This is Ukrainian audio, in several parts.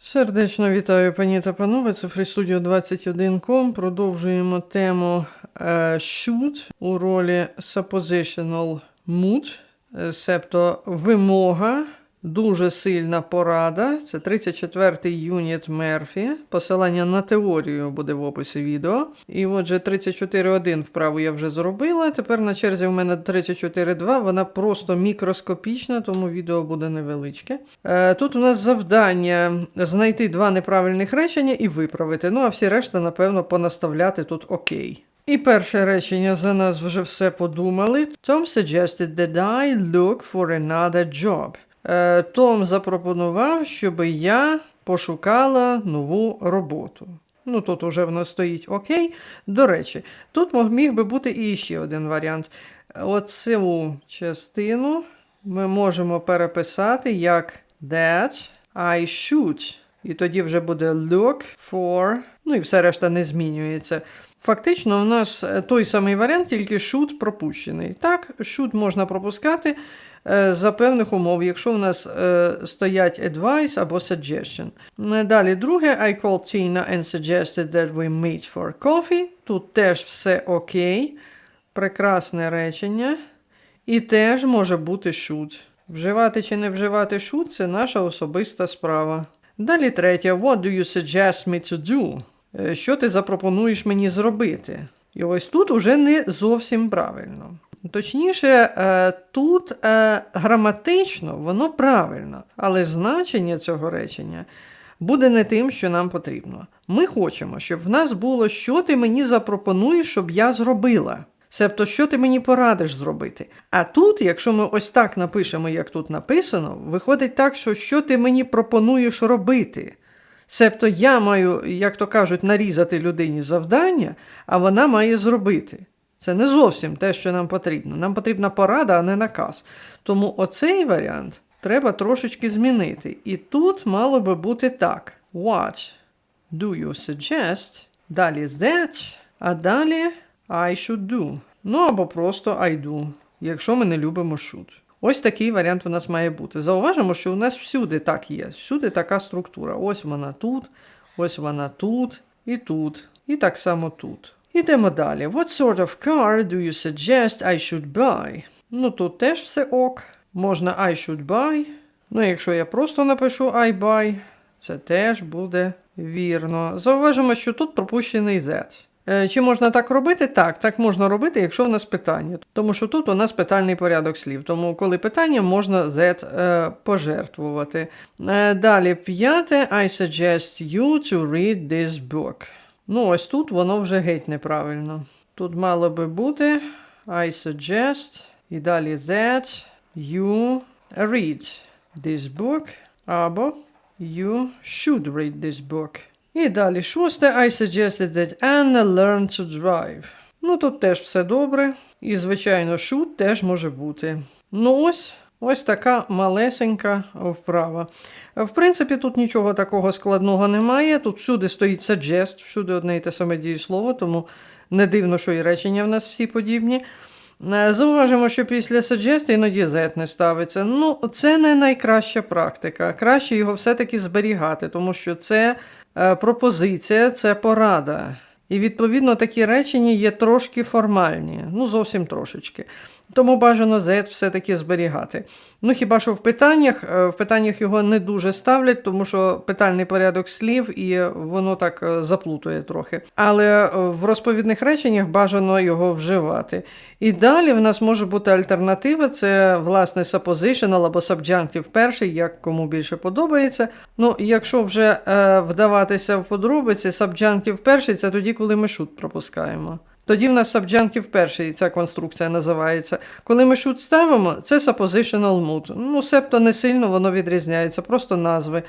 Сердечно вітаю, пані та панове. Це FreeStudio 21.com. Продовжуємо тему е, should у ролі suppositional mood, е, себто вимога, дуже сильна порада. Це 34-й юніт Мерфі. Посилання на теорію буде в описі відео. І отже, 34.1 вправу я вже зробила. Тепер на черзі в мене 34.2. Вона просто мікроскопічна, тому відео буде невеличке. Е, Тут у нас завдання знайти два неправильних речення і виправити. Ну а всі решта, напевно, понаставляти тут окей. І перше речення за нас вже все подумали. Tom suggested that I look for another job. Е, Том запропонував, щоб я пошукала нову роботу. Ну, тут уже в нас стоїть окей. До речі, тут міг би бути і ще один варіант. Оцю частину ми можемо переписати як that I should. І тоді вже буде look for. Ну і все решта не змінюється. Фактично, у нас той самий варіант, тільки should пропущений. Так, should можна пропускати за певних умов, якщо у нас е, стоять advice або suggestion. Е, Далі, друге, I called Tina and suggested that we meet for coffee. Тут теж все окей. Прекрасне речення. І теж може бути should. Вживати чи не вживати should – це наша особиста справа. Далі третє. What do you suggest me to do? Е, Що ти запропонуєш мені зробити? І ось тут уже не зовсім правильно. Точніше, е, тут е, граматично воно правильно, але значення цього речення буде не тим, що нам потрібно. Ми хочемо, щоб в нас було, що ти мені запропонуєш, щоб я зробила. Себто, що ти мені порадиш зробити. А тут, якщо ми ось так напишемо, як тут написано, виходить так, що що ти мені пропонуєш робити. Себто я маю, як то кажуть, нарізати людині завдання, а вона має зробити. Це не зовсім те, що нам потрібно. Нам потрібна порада, а не наказ. Тому оцей варіант треба трошечки змінити. І тут мало би бути так: What do you suggest? Далі that, а далі I should do. Ну або просто I do, якщо ми не любимо should. Ось такий варіант у нас має бути. Зауважимо, що у нас всюди так є. Всюди така структура. Ось вона тут, ось вона тут, і тут, і так само тут. Ідемо далі. What sort of car do you suggest I should buy? Ну тут теж все ок. Можна I should buy. Ну, якщо я просто напишу I buy, це теж буде вірно. Зауважимо, що тут пропущений Z. Е, Чи можна так робити? Так, так можна робити, якщо в нас питання. Тому що тут у нас питальний порядок слів. Тому, коли питання, можна Z е, пожертвувати. Е, далі, п'яте. I suggest you to read this book. Ну, ось тут воно вже геть неправильно. Тут мало би бути I suggest і далі that you read this book або you should read this book. І далі шосте I suggested that Anna learn to drive. Ну тут теж все добре. І, звичайно, should теж може бути. Ну ось, ось така малесенька вправа. В принципі, тут нічого такого складного немає. Тут всюди стоїть suggest, всюди одне і те саме дієслово, тому не дивно, що і речення в нас всі подібні. Е, Зауважимо, що після suggest іноді Z не ставиться. Ну, це не найкраща практика. Краще його все-таки зберігати, тому що це е, пропозиція, це порада. І відповідно такі речення є трошки формальні, ну зовсім трошечки. Тому бажано Z все-таки зберігати. Ну хіба що в питаннях, е, в питаннях його не дуже ставлять, тому що питальний порядок слів і воно так е, заплутує трохи. Але е, в розповідних реченнях бажано його вживати. І далі в нас може бути альтернатива, це власне suppositional або subjunctive перший, як кому більше подобається. Ну, якщо вже е, вдаватися в подробиці, subjunctive перший це тоді, коли ми шут пропускаємо. Тоді в нас subjunctive перший, ця конструкція називається. Коли ми шут ставимо, це suppositional mood. Ну, себто не сильно воно відрізняється, просто назви.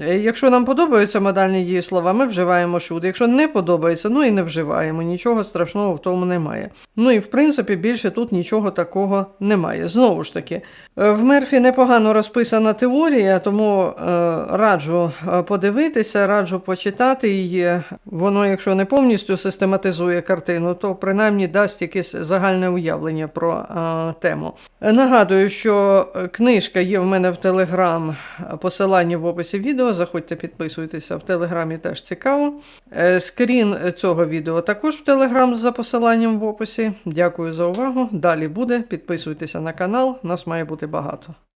Е, Якщо нам подобаються модальні дієслова, ми вживаємо should. Якщо не подобається, ну і не вживаємо. Нічого страшного в тому немає. Ну і в принципі більше тут нічого такого немає. Знову ж таки, е, в Мерфі непогано розписана теорія, тому е, раджу е, подивитися, раджу почитати її. Воно, якщо не повністю систематизує картину, то принаймні дасть якесь загальне уявлення про е, тему. Нагадую, що книжка є в мене в Телеграм, посилання в описі відео відео. Заходьте, підписуйтеся в Телеграмі, теж цікаво. Е, Скрін цього відео також в Телеграм за посиланням в описі. Дякую за увагу. Далі буде. Підписуйтеся на канал, нас має бути багато.